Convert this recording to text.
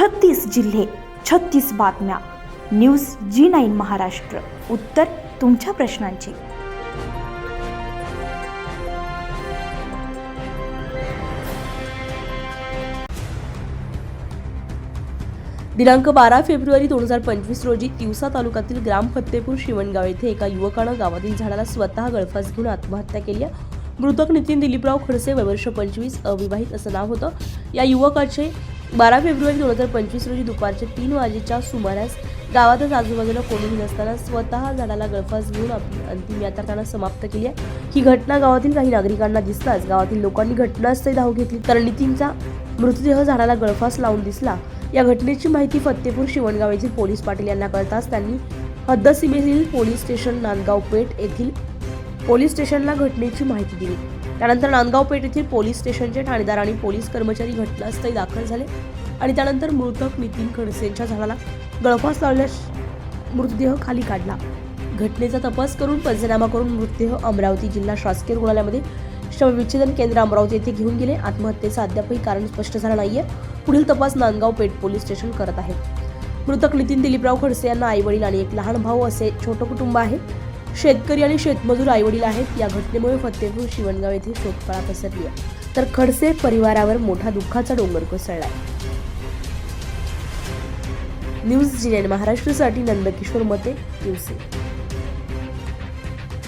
छत्तीस जिल्हे छत्तीस बातम्या. News G nine Maharashtra. उत्तर तुमच्या प्रश्नांची. दिनांक बारा फेब्रुवारी दोन हजार पंचवीस रोजी तिवसा तालुक्यातील ग्राम फत्तेपूर शिवणगाव येथे एका युवकानं गावातील झाडाला स्वतः गळफास घेऊन आत्महत्या केली मृतक नितीन दिलीपराव खडसे वयवर्ष पंचवीस अविवाहित असं नाव होतं. या युवकाचे बारा फेब्रुवारी दोन हजार पंचवीस रोजी दुपारचे तीन वाजेच्या सुमारास गावातच आजूबाजूला कोणीही नसताना स्वतः झाडाला गळफास घेऊन आपली अंतिम यात्रा त्यांना समाप्त केली आहे. ही घटना गावातील काही नागरिकांना दिसताच गावातील लोकांनी घटनास्थळी धाव घेतली. तर नितीनचा मृतदेह झाडाला गळफास लावून दिसला. या घटनेची माहिती फत्तेपूर शिवणगाव येथील पोलीस पाटील यांना कळताच त्यांनी हद्दसीमेतील पोलीस स्टेशन नांदगाव पेठ येथील पोलीस स्टेशनला घटनेची माहिती दिली. त्यानंतर नांदगाव पेठ येथील पोलीस स्टेशनचे ठाणेदार आणि पोलीस कर्मचारी घटनास्थळी दाखल झाले आणि त्यानंतर मृतक नितीन खडसे यांच्या झाडाला गळफास लावल्यास मृतदेह खाली काढला. घटनेचा तपास करून पंचनामा करून मृतदेह अमरावती जिल्हा शासकीय रुग्णालयामध्ये शवविच्छेदन केंद्र अमरावती येथे घेऊन गेले. आत्महत्येचं अद्यापही कारण स्पष्ट झालं नाहीये. पुढील तपास नांदगाव पेठ पोलीस स्टेशन करत आहे. मृतक नितीन दिलीपराव खडसे यांना आईवडील आणि एक लहान भाऊ असे छोटं कुटुंब आहे. शेतकरी आणि शेतमजूर आईवडील आहेत. या घटनेमुळे फतेपूर शिवणगाव येथे शोककळा पसरली आहे. तर खडसे परिवारावर मोठा दुःखाचा डोंगर कोसळला न्यूज जी महाराष्ट्रासाठी नंदकिशोर मते दिवसे